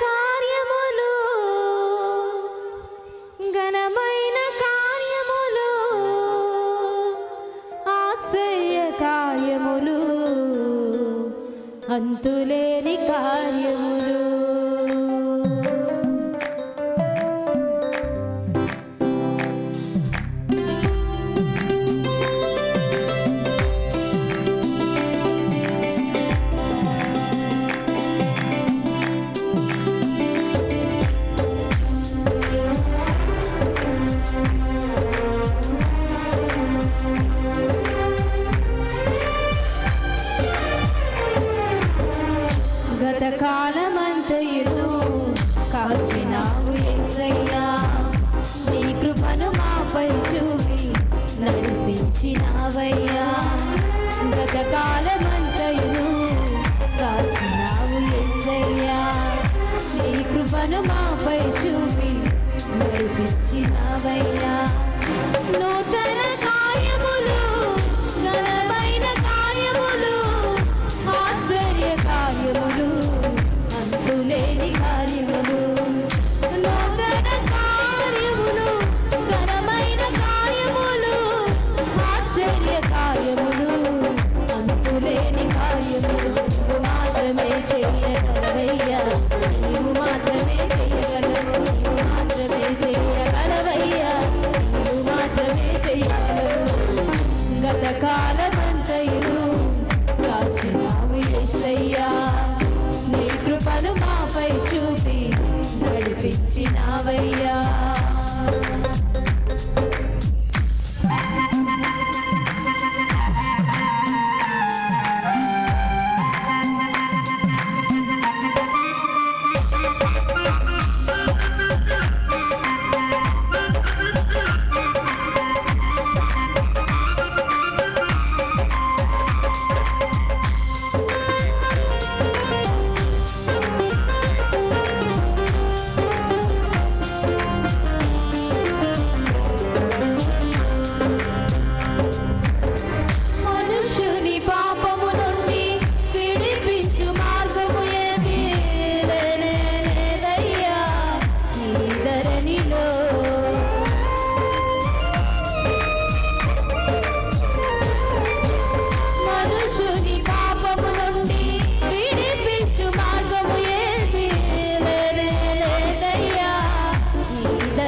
కార్యములు ఘనమైన కార్యములు అంతులేని కార్యములు. గత కాలమంతయును కాచినావు ఎస్సయ్యా నీ కృపను మాపై చూపి నడిపించినావయ్యా. yeah.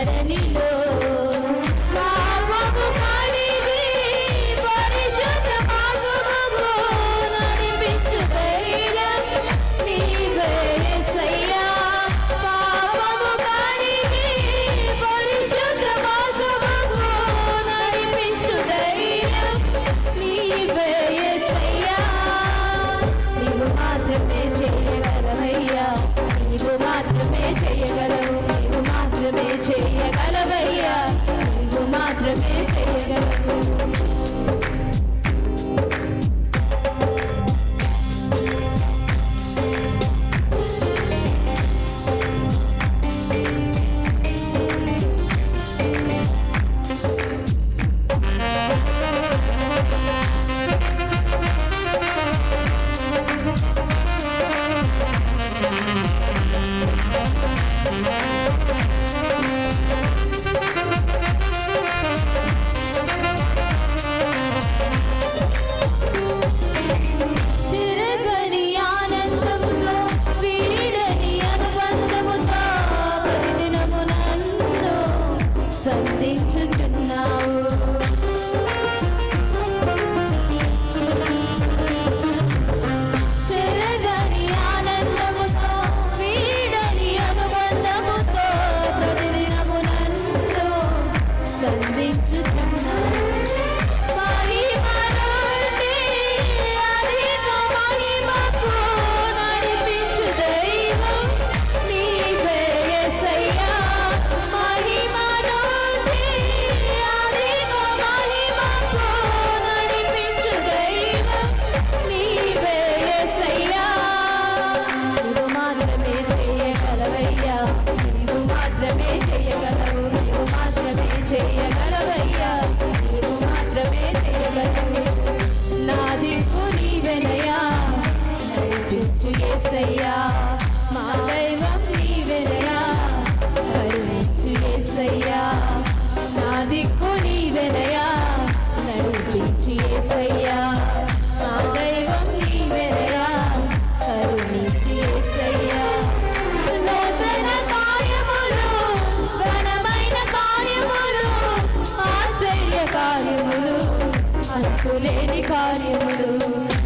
any love. ఏసయ్యా మా దైవం నీవెనయా కరుణించు ఏసయ్యా నా దిక్కు నీవెనయా నడిపించు ఏసయ్యా మా దైవం నీవెనయా కరుణించు ఏసయ్యా. కార్యములు.